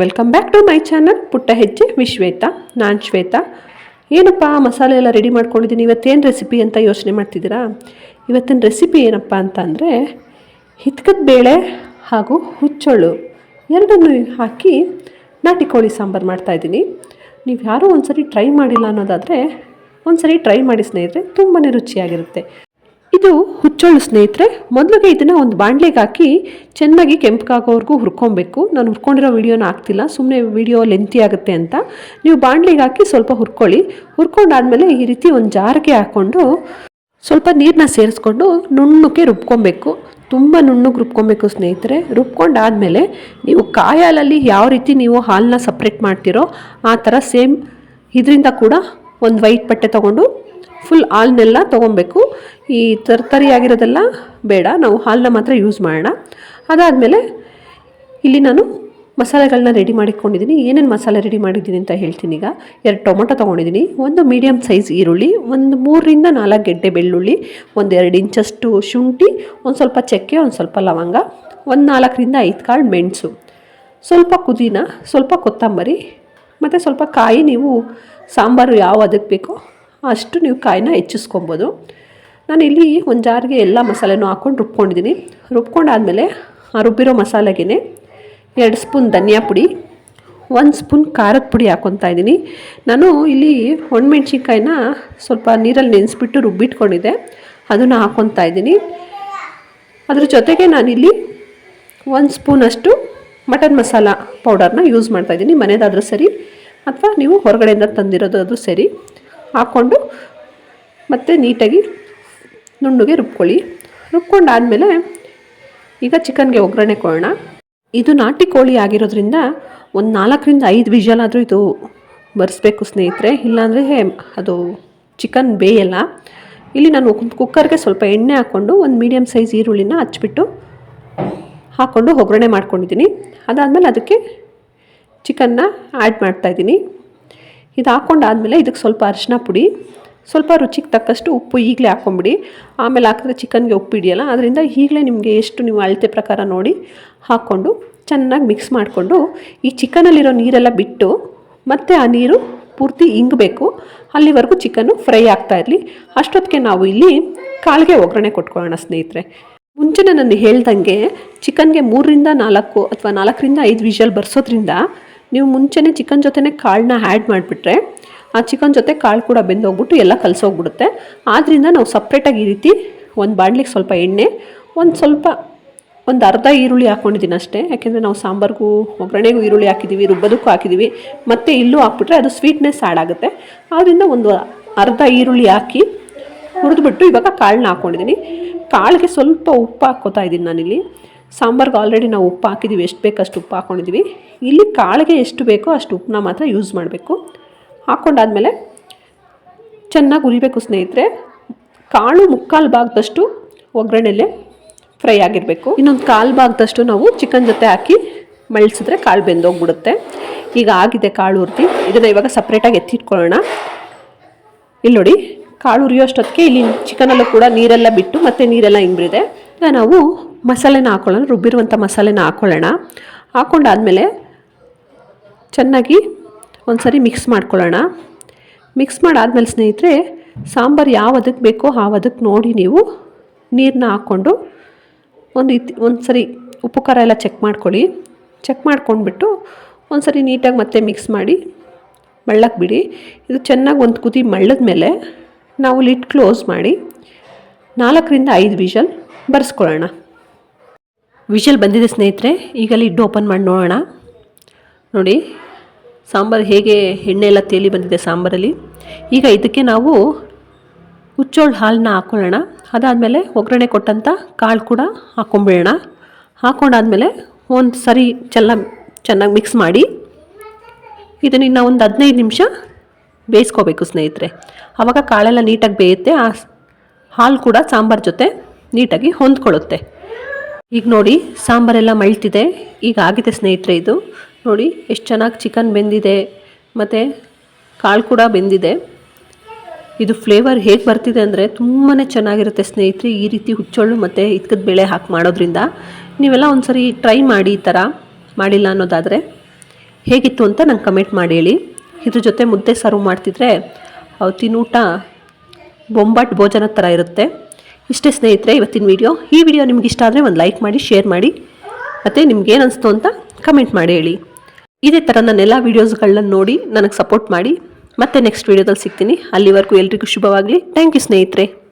Welcome back to my channel Putta Hejje Vishweta ನಾನು ಶ್ವೇತ ಏನಪ್ಪ, ಮಸಾಲೆ ಎಲ್ಲ ರೆಡಿ ಮಾಡ್ಕೊಂಡಿದ್ದೀನಿ. ಇವತ್ತೇನು ರೆಸಿಪಿ ಅಂತ ಯೋಚನೆ ಮಾಡ್ತಿದ್ದೀರಾ? ಇವತ್ತಿನ ರೆಸಿಪಿ ಏನಪ್ಪ ಅಂತ ಅಂದರೆ ಹಿತ್ಕದ ಬೇಳೆ ಹಾಗೂ ಹುಚ್ಚೊಳ್ಳು ಎರಡನ್ನೂ ಹಾಕಿ ನಾಟಿ ಕೋಳಿ ಸಾಂಬಾರು ಮಾಡ್ತಾಯಿದ್ದೀನಿ ನೀವು ಯಾರೂ ಒಂದ್ಸರಿ ಟ್ರೈ ಮಾಡಿಲ್ಲ ಅನ್ನೋದಾದರೆ ಒಂದು ಸರಿ ಟ್ರೈ ಮಾಡಿ ಸ್ನೇಹಿತರೆ ತುಂಬಾ ರುಚಿಯಾಗಿರುತ್ತೆ. ಇದು ಹುಚ್ಚೊಳ್ಳು ಸ್ನೇಹಿತರೆ, ಮೊದಲಿಗೆ ಇದನ್ನು ಒಂದು ಬಾಣಲೆಗೆ ಹಾಕಿ ಚೆನ್ನಾಗಿ ಕೆಂಪಗಾಗೋವರೆಗೂ ಹುರ್ಕೊಬೇಕು. ನಾನು ಹುರ್ಕೊಂಡಿರೋ ವೀಡಿಯೋನ ಹಾಕ್ತಿಲ್ಲ ಸುಮ್ಮನೆ ವಿಡಿಯೋ ಲೆಂತಿ ಆಗುತ್ತೆ ಅಂತ. ನೀವು ಬಾಣಲೆಗೆ ಹಾಕಿ ಸ್ವಲ್ಪ ಹುರ್ಕೊಳ್ಳಿ. ಹುರ್ಕೊಂಡಾದಮೇಲೆ ಈ ರೀತಿ ಒಂದು ಜಾರಿಗೆ ಹಾಕ್ಕೊಂಡು ಸ್ವಲ್ಪ ನೀರನ್ನ ಸೇರಿಸ್ಕೊಂಡು ನುಣ್ಣಕ್ಕೆ ರುಬ್ಕೊಬೇಕು. ತುಂಬ ನುಣ್ಣಗೆ ರುಬ್ಕೊಬೇಕು ಸ್ನೇಹಿತರೆ. ರುಬ್ಕೊಂಡಾದಮೇಲೆ ನೀವು ಕಾಯಿ ಹಾಲಲ್ಲಿ ಯಾವ ರೀತಿ ನೀವು ಹಾಲನ್ನ ಸಪ್ರೇಟ್ ಮಾಡ್ತೀರೋ, ಆ ಥರ ಸೇಮ್ ಇದರಿಂದ ಕೂಡ ಒಂದು ವೈಟ್ ಬಟ್ಟೆ ತೊಗೊಂಡು ಫುಲ್ ಹಾಲನ್ನೆಲ್ಲ ತೊಗೊಬೇಕು. ಈ ತರ್ತರಿ ಆಗಿರೋದೆಲ್ಲ ಬೇಡ, ನಾವು ಹಾಲನ್ನ ಮಾತ್ರ ಯೂಸ್ ಮಾಡೋಣ. ಅದಾದಮೇಲೆ ಇಲ್ಲಿ ನಾನು ಮಸಾಲೆಗಳನ್ನ ರೆಡಿ ಮಾಡಿಕೊಂಡಿದ್ದೀನಿ ಏನೇನು ಮಸಾಲೆ ರೆಡಿ ಮಾಡಿದ್ದೀನಿ ಅಂತ ಹೇಳ್ತೀನಿ ಈಗ. ಎರಡು ಟೊಮೊಟೊ ತೊಗೊಂಡಿದ್ದೀನಿ, ಒಂದು ಮೀಡಿಯಮ್ ಸೈಜ್ ಈರುಳ್ಳಿ, ಒಂದು ಮೂರರಿಂದ ನಾಲ್ಕು ಗೆಡ್ಡೆ ಬೆಳ್ಳುಳ್ಳಿ, ಒಂದು ಎರಡು ಇಂಚಷ್ಟು ಶುಂಠಿ, ಒಂದು ಸ್ವಲ್ಪ ಚಕ್ಕೆ, ಒಂದು ಸ್ವಲ್ಪ ಲವಂಗ, ಒಂದು ನಾಲ್ಕರಿಂದ ಐದು ಕಾಳು ಮೆಣಸು. ಸ್ವಲ್ಪ ಪುದೀನ, ಸ್ವಲ್ಪ ಕೊತ್ತಂಬರಿ, ಮತ್ತು ಸ್ವಲ್ಪ ಕಾಯಿ, ನೀವು ಸಾಂಬಾರು ಯಾವ ಅದಕ್ಕೆ ಬೇಕೋ ಅಷ್ಟು ನೀವು ಕಾಯಿನ ಹೆಚ್ಚಿಸ್ಕೊಬೋದು. ಇಲ್ಲಿ ಒಂದು ಜಾರಿಗೆ ಎಲ್ಲ ಮಸಾಲೆನೂ ಹಾಕ್ಕೊಂಡು ರುಬ್ಕೊಂಡಿದ್ದೀನಿ. ರುಬ್ಕೊಂಡಾದಮೇಲೆ ಆ ರುಬ್ಬಿರೋ ಮಸಾಲೆಗೆ ಎರಡು ಸ್ಪೂನ್ ಧನಿಯಾ ಪುಡಿ, ಒಂದು ಸ್ಪೂನ್ ಖಾರದ ಪುಡಿ ಹಾಕ್ಕೊತಾ ಇದ್ದೀನಿ. ನಾನು ಇಲ್ಲಿ ಒಣಮೆಣ್ಸಿನ್ಕಾಯಿನ ಸ್ವಲ್ಪ ನೀರಲ್ಲಿ ನೆನೆಸ್ಬಿಟ್ಟು ರುಬ್ಬಿಟ್ಕೊಂಡಿದ್ದೆ. ಅದನ್ನು ಹಾಕ್ಕೊತಾ ಇದ್ದೀನಿ. ಅದ್ರ ಜೊತೆಗೆ ನಾನಿಲ್ಲಿ ಒಂದು ಸ್ಪೂನಷ್ಟು ಮಟನ್ ಮಸಾಲ ಪೌಡರ್ನ ಯೂಸ್ ಮಾಡ್ತಾಯಿದ್ದೀನಿ ಮನೆಯದಾದರೂ ಸರಿ, ಅಥವಾ ನೀವು ಹೊರಗಡೆಯಿಂದ ತಂದಿರೋದಾದರೂ ಸರಿ. ಹಾಕ್ಕೊಂಡು ಮತ್ತೆ ನೀಟಾಗಿ ನುಣ್ಣಗೆ ರುಬ್ಕೊಳ್ಳಿ. ರುಬ್ಕೊಂಡಾದಮೇಲೆ ಈಗ ಚಿಕನ್ಗೆ ಒಗ್ಗರಣೆ ಕೊಡೋಣ. ಇದು ನಾಟಿ ಕೋಳಿ ಆಗಿರೋದ್ರಿಂದ ಒಂದು ನಾಲ್ಕರಿಂದ ಐದು ವಿಷಲ್ ಆದರೂ ಇದು ಬರೆಸ್ಬೇಕು ಸ್ನೇಹಿತರೆ. ಇಲ್ಲಾಂದರೆ ಅದು ಚಿಕನ್ ಬೇಯಲ್ಲ. ಇಲ್ಲಿ ನಾನು ಕುಕ್ಕರ್ಗೆ ಸ್ವಲ್ಪ ಎಣ್ಣೆ ಹಾಕ್ಕೊಂಡು ಒಂದು ಮೀಡಿಯಮ್ ಸೈಜ್ ಈರುಳ್ಳಿನ ಹಚ್ಚಿಬಿಟ್ಟು ಹಾಕ್ಕೊಂಡು ಒಗ್ಗರಣೆ ಮಾಡ್ಕೊಂಡಿದ್ದೀನಿ. ಅದಾದಮೇಲೆ ಅದಕ್ಕೆ ಚಿಕನ್ನ ಆ್ಯಡ್ ಮಾಡ್ತಾಯಿದ್ದೀನಿ ಇದು ಹಾಕ್ಕೊಂಡಾದಮೇಲೆ ಇದಕ್ಕೆ ಸ್ವಲ್ಪ ಅರಿಶಿನ ಪುಡಿ, ಸ್ವಲ್ಪ ರುಚಿಗೆ ತಕ್ಕಷ್ಟು ಉಪ್ಪು ಈಗಲೇ ಹಾಕೊಂಬಿಡಿ. ಆಮೇಲೆ ಹಾಕಿದ್ರೆ ಚಿಕನ್ಗೆ ಉಪ್ಪು ಹಿಡಿಯಲ್ಲ, ಅದರಿಂದ ಈಗಲೇ ನಿಮಗೆ ಎಷ್ಟು ನೀವು ಅಳತೆ ಪ್ರಕಾರ ನೋಡಿ ಹಾಕ್ಕೊಂಡು ಚೆನ್ನಾಗಿ ಮಿಕ್ಸ್ ಮಾಡಿಕೊಂಡು ಈ ಚಿಕನಲ್ಲಿರೋ ನೀರೆಲ್ಲ ಬಿಟ್ಟು ಮತ್ತೆ ಆ ನೀರು ಪೂರ್ತಿ ಇಂಗಬೇಕು. ಅಲ್ಲಿವರೆಗೂ ಚಿಕನ್ನು ಫ್ರೈ ಆಗ್ತಾ ಇರಲಿ. ಅಷ್ಟೊತ್ತಿಗೆ ನಾವು ಇಲ್ಲಿ ಕಾಳಿಗೆ ಒಗ್ಗರಣೆ ಕೊಟ್ಕೊಳ್ಳೋಣ ಸ್ನೇಹಿತರೆ. ಮುಂಚೆನೇ ನಾನು ಹೇಳ್ದಂಗೆ ಚಿಕನ್ಗೆ ಮೂರರಿಂದ ನಾಲ್ಕು ಅಥವಾ ನಾಲ್ಕರಿಂದ ಐದು ವಿಷಲ್ ಬರ್ಸೋದ್ರಿಂದ ನೀವು ಮುಂಚೆನೇ ಚಿಕನ್ ಜೊತೆನೇ ಕಾಳನ್ನ ಆ್ಯಡ್ ಮಾಡಿಬಿಟ್ರೆ, ಆ ಚಿಕನ್ ಜೊತೆ ಕಾಳು ಕೂಡ ಬೆಂದೋಗ್ಬಿಟ್ಟು ಎಲ್ಲ ಕಲಸೋಗ್ಬಿಡುತ್ತೆ. ಆದ್ದರಿಂದ ನಾವು ಸಪ್ರೇಟಾಗಿ ಈ ರೀತಿ ಒಂದು ಬಾಣ್ಲಿಗೆ ಸ್ವಲ್ಪ ಎಣ್ಣೆ, ಒಂದು ಸ್ವಲ್ಪ ಒಂದು ಅರ್ಧ ಈರುಳ್ಳಿ ಹಾಕ್ಕೊಂಡಿದ್ದೀನಿ ಅಷ್ಟೇ. ಯಾಕೆಂದರೆ ನಾವು ಸಾಂಬಾರಿಗೂ, ಒಗ್ಗರಣೆಗೂ ಈರುಳ್ಳಿ ಹಾಕಿದ್ದೀವಿ ರುಬ್ಬದಕ್ಕೂ ಹಾಕಿದ್ದೀವಿ ಮತ್ತು ಇಲ್ಲೂ ಹಾಕ್ಬಿಟ್ರೆ ಅದು ಸ್ವೀಟ್ನೆಸ್ ಆ್ಯಡ್ ಆಗುತ್ತೆ. ಆದ್ದರಿಂದ ಒಂದು ಅರ್ಧ ಈರುಳ್ಳಿ ಹಾಕಿ ಹುರಿದ್ಬಿಟ್ಟು ಇವಾಗ ಕಾಳನ್ನ ಹಾಕ್ಕೊಂಡಿದ್ದೀನಿ ಕಾಳಿಗೆ ಸ್ವಲ್ಪ ಉಪ್ಪು ಹಾಕ್ಕೋತಾ ಇದ್ದೀನಿ ನಾನಿಲ್ಲಿ. ಸಾಂಬಾರ್ಗೆ ಆಲ್ರೆಡಿ ನಾವು ಉಪ್ಪು ಹಾಕಿದ್ದೀವಿ ಎಷ್ಟು ಬೇಕಷ್ಟು ಉಪ್ಪು ಹಾಕ್ಕೊಂಡಿದ್ದೀವಿ ಇಲ್ಲಿ ಕಾಳಿಗೆ ಎಷ್ಟು ಬೇಕೋ ಅಷ್ಟು ಉಪ್ಪನ್ನ ಮಾತ್ರ ಯೂಸ್ ಮಾಡಬೇಕು. ಹಾಕ್ಕೊಂಡಾದಮೇಲೆ ಚೆನ್ನಾಗಿ ಉರಿಬೇಕು ಸ್ನೇಹಿತರೆ. ಕಾಳು ಮುಕ್ಕಾಲು ಭಾಗದಷ್ಟು ಒಗ್ಗರಣೆಲೆ ಫ್ರೈ ಆಗಿರಬೇಕು. ಇನ್ನೊಂದು ಕಾಲು ಭಾಗದಷ್ಟು ನಾವು ಚಿಕನ್ ಜೊತೆ ಹಾಕಿ ಮಳ್ಸಿದ್ರೆ ಕಾಳು ಬೆಂದೋಗ್ಬಿಡುತ್ತೆ. ಈಗ ಆಗಿದೆ ಕಾಳು ಉರ್ತಿ ಇದನ್ನು ಇವಾಗ ಸಪ್ರೇಟಾಗಿ ಎತ್ತಿಟ್ಕೊಳ್ಳೋಣ. ಇಲ್ಲಿ ನೋಡಿ, ಕಾಳು ಉರಿಯೋಷ್ಟೊತ್ತಿಗೆ ಇಲ್ಲಿ ಚಿಕನಲ್ಲೂ ಕೂಡ ನೀರೆಲ್ಲ ಬಿಟ್ಟು ಮತ್ತೆ ನೀರೆಲ್ಲ ಹಿಂಬ್ರಿದೆ. ಈಗ ನಾವು ಮಸಾಲೆನ ಹಾಕೊಳ್ಳೋಣ. ರುಬ್ಬಿರುವಂಥ ಮಸಾಲೆನ ಹಾಕ್ಕೊಳ್ಳೋಣ ಹಾಕ್ಕೊಂಡಾದ್ಮೇಲೆ ಚೆನ್ನಾಗಿ ಒಂದು ಸರಿ ಮಿಕ್ಸ್ ಮಾಡ್ಕೊಳ್ಳೋಣ. ಮಿಕ್ಸ್ ಮಾಡಾದ್ಮೇಲೆ ಸ್ನೇಹಿತರೆ, ಸಾಂಬಾರು ಯಾವ ಅದಕ್ಕೆ ಬೇಕೋ ಆ ಅದಕ್ಕೆ ನೋಡಿ ನೀವು ನೀರನ್ನ ಹಾಕ್ಕೊಂಡು ಒಂದು ಇತ್ ಒಂದು ಸರಿ ಉಪ್ಪು ಖಾರ ಎಲ್ಲ ಚೆಕ್ ಮಾಡ್ಕೊಳ್ಳಿ. ಚೆಕ್ ಮಾಡ್ಕೊಂಡ್ಬಿಟ್ಟು ಒಂದು ಸರಿ ನೀಟಾಗಿ ಮತ್ತೆ ಮಿಕ್ಸ್ ಮಾಡಿ ಮಳ್ಳಕ್ಕೆ ಬಿಡಿ. ಇದು ಚೆನ್ನಾಗಿ ಒಂದು ಕುದಿ ಮಳ್ಳದ ಮೇಲೆ ನಾವು ಲಿಟ್ ಕ್ಲೋಸ್ ಮಾಡಿ ನಾಲ್ಕರಿಂದ ಐದು ವಿಷಲ್ ಬರ್ಸ್ಕೊಳ್ಳೋಣ. ವಿಷಲ್ ಬಂದಿದೆ ಸ್ನೇಹಿತರೆ, ಈಗ ಲಿಡ್ ಓಪನ್ ಮಾಡಿ ನೋಡೋಣ. ನೋಡಿ, ಸಾಂಬಾರು ಹೇಗೆ ಎಣ್ಣೆ ಎಲ್ಲ ತೇಲಿ ಬಂದಿದೆ ಸಾಂಬಾರಲ್ಲಿ. ಈಗ ಇದಕ್ಕೆ ನಾವು ಹುಚ್ಚೋಳು ಹಾಲನ್ನ ಹಾಕ್ಕೊಳ್ಳೋಣ ಅದಾದಮೇಲೆ ಒಗ್ಗರಣೆ ಕೊಟ್ಟಂಥ ಕಾಳು ಕೂಡ ಹಾಕ್ಕೊಂಬಿಡೋಣ ಹಾಕ್ಕೊಂಡಾದಮೇಲೆ ಒಂದು ಸರಿ ಚೆಲ್ಲ, ಚೆನ್ನಾಗಿ ಮಿಕ್ಸ್ ಮಾಡಿ ಇದನ್ನು ಇನ್ನು ಒಂದು ಹದಿನೈದು ನಿಮಿಷ ಬೇಯಿಸ್ಕೋಬೇಕು ಸ್ನೇಹಿತರೆ. ಆವಾಗ ಕಾಳೆಲ್ಲ ನೀಟಾಗಿ ಬೇಯುತ್ತೆ, ಆ ಹಾಲು ಕೂಡ ಸಾಂಬಾರು ಜೊತೆ ನೀಟಾಗಿ ಹೊಂದ್ಕೊಳ್ಳುತ್ತೆ. ಈಗ ನೋಡಿ, ಸಾಂಬಾರೆಲ್ಲ ಮಳ್ತಿದೆ ಈಗ ಆಗಿದೆ ಸ್ನೇಹಿತರೆ ಇದು. ನೋಡಿ, ಎಷ್ಟು ಚೆನ್ನಾಗಿ ಚಿಕನ್ ಬೆಂದಿದೆ. ಮತ್ತು ಕಾಳು ಕೂಡ ಬೆಂದಿದೆ. ಇದು ಫ್ಲೇವರ್ ಹೇಗೆ ಬರ್ತಿದೆ ಅಂದರೆ ತುಂಬಾ ಚೆನ್ನಾಗಿರುತ್ತೆ ಸ್ನೇಹಿತರೆ, ಈ ರೀತಿ ಹುಚ್ಚೊಳ್ಳು ಮತ್ತು ಇತ್ಕದ ಬೇಳೆ ಹಾಕಿ ಮಾಡೋದ್ರಿಂದ. ನೀವೆಲ್ಲ ಒಂದು ಟ್ರೈ ಮಾಡಿ, ಈ ಥರ ಮಾಡಿಲ್ಲ ಅನ್ನೋದಾದರೆ ಹೇಗಿತ್ತು ಅಂತ ನಂಗೆ ಕಮೆಂಟ್ ಮಾಡಿ ಹೇಳಿ. ಇದ್ರ ಜೊತೆ ಮುದ್ದೆ ಸರ್ವ್ ಮಾಡ್ತಿದ್ರೆ, ಅವು ತಿನ್ನೂಟ ಬೊಂಬಾಟ್ ಭೋಜನ ಥರ ಇರುತ್ತೆ. ಇಷ್ಟೇ ಸ್ನೇಹಿತರೆ, ಇವತ್ತಿನ ವಿಡಿಯೋ ಈ ವಿಡಿಯೋ ನಿಮ್ಗೆ ಇಷ್ಟ ಆದರೆ ಒಂದು ಲೈಕ್ ಮಾಡಿ ಶೇರ್ ಮಾಡಿ. ಮತ್ತು ನಿಮ್ಗೇನು ಅನಿಸ್ತು ಅಂತ ಕಮೆಂಟ್ ಮಾಡಿ ಹೇಳಿ. ಇದೇ ಥರ ನನ್ನೆಲ್ಲ ವೀಡಿಯೋಸ್ಗಳನ್ನ ನೋಡಿ ನನಗೆ ಸಪೋರ್ಟ್ ಮಾಡಿ. ಮತ್ತೆ ನೆಕ್ಸ್ಟ್ ವೀಡಿಯೋದಲ್ಲಿ ಸಿಗ್ತೀನಿ. ಅಲ್ಲಿವರೆಗೂ ಎಲ್ರಿಗೂ ಶುಭವಾಗಲಿ. ಥ್ಯಾಂಕ್ ಯು ಸ್ನೇಹಿತರೆ.